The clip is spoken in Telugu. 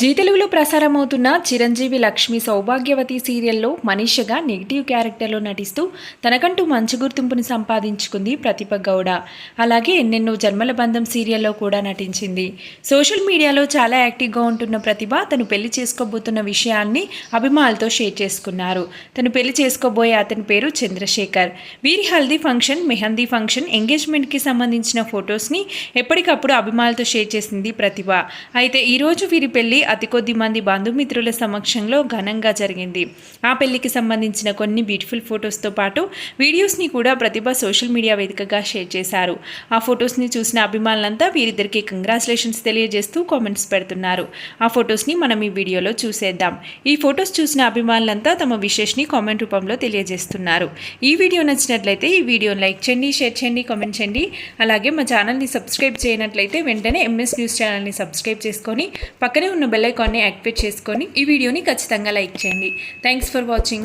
జీ తెలుగులో ప్రసారమవుతున్న చిరంజీవి లక్ష్మి సౌభాగ్యవతి సీరియల్లో మనీషగా నెగిటివ్ క్యారెక్టర్లో నటిస్తూ తనకంటూ మంచి గుర్తింపుని సంపాదించుకుంది ప్రతిభ గౌడ. అలాగే ఎన్నెన్నో జన్మల బంధం సీరియల్లో కూడా నటించింది. సోషల్ మీడియాలో చాలా యాక్టివ్గా ఉంటున్న ప్రతిభ తను పెళ్ళి చేసుకోబోతున్న విషయాన్ని అభిమానులతో షేర్ చేసుకున్నారు. తను పెళ్ళి చేసుకోబోయే అతని పేరు చంద్రశేఖర్. వీరి హల్దీ ఫంక్షన్ మెహందీ ఫంక్షన్ ఎంగేజ్మెంట్కి సంబంధించిన ఫొటోస్ని ఎప్పటికప్పుడు అభిమానులతో షేర్ చేసింది ప్రతిభ. అయితే ఈరోజు వీరి పెళ్ళి అతి కొద్ది మంది బంధుమిత్రుల సమక్షంలో ఘనంగా జరిగింది. ఆ పెళ్ళికి సంబంధించిన కొన్ని బ్యూటిఫుల్ ఫొటోస్తో పాటు వీడియోస్ని కూడా ప్రతిభ సోషల్ మీడియా వేదికగా షేర్ చేశారు. ఆ ఫొటోస్ని చూసిన అభిమానులంతా వీరిద్దరికి కంగ్రాచులేషన్స్ తెలియజేస్తూ కామెంట్స్ పెడుతున్నారు. ఆ ఫొటోస్ని మనం ఈ వీడియోలో చూసేద్దాం. ఈ ఫొటోస్ చూసిన అభిమానులంతా తమ విషెస్ని కామెంట్ రూపంలో తెలియజేస్తున్నారు. ఈ వీడియో నచ్చినట్లయితే ఈ వీడియోని లైక్ చేయండి షేర్ చేయండి కామెంట్ చేయండి. అలాగే మా ఛానల్ని సబ్స్క్రైబ్ చేయనట్లయితే వెంటనే ఎంఎస్ న్యూస్ ఛానల్ని సబ్స్క్రైబ్ చేసుకొని పక్కనే ఉన్న బెల్ ఐకాన్ని యాక్టివేట్ చేసుకొని ఈ వీడియోని ఖచ్చితంగా లైక్ చేయండి. Thanks for watching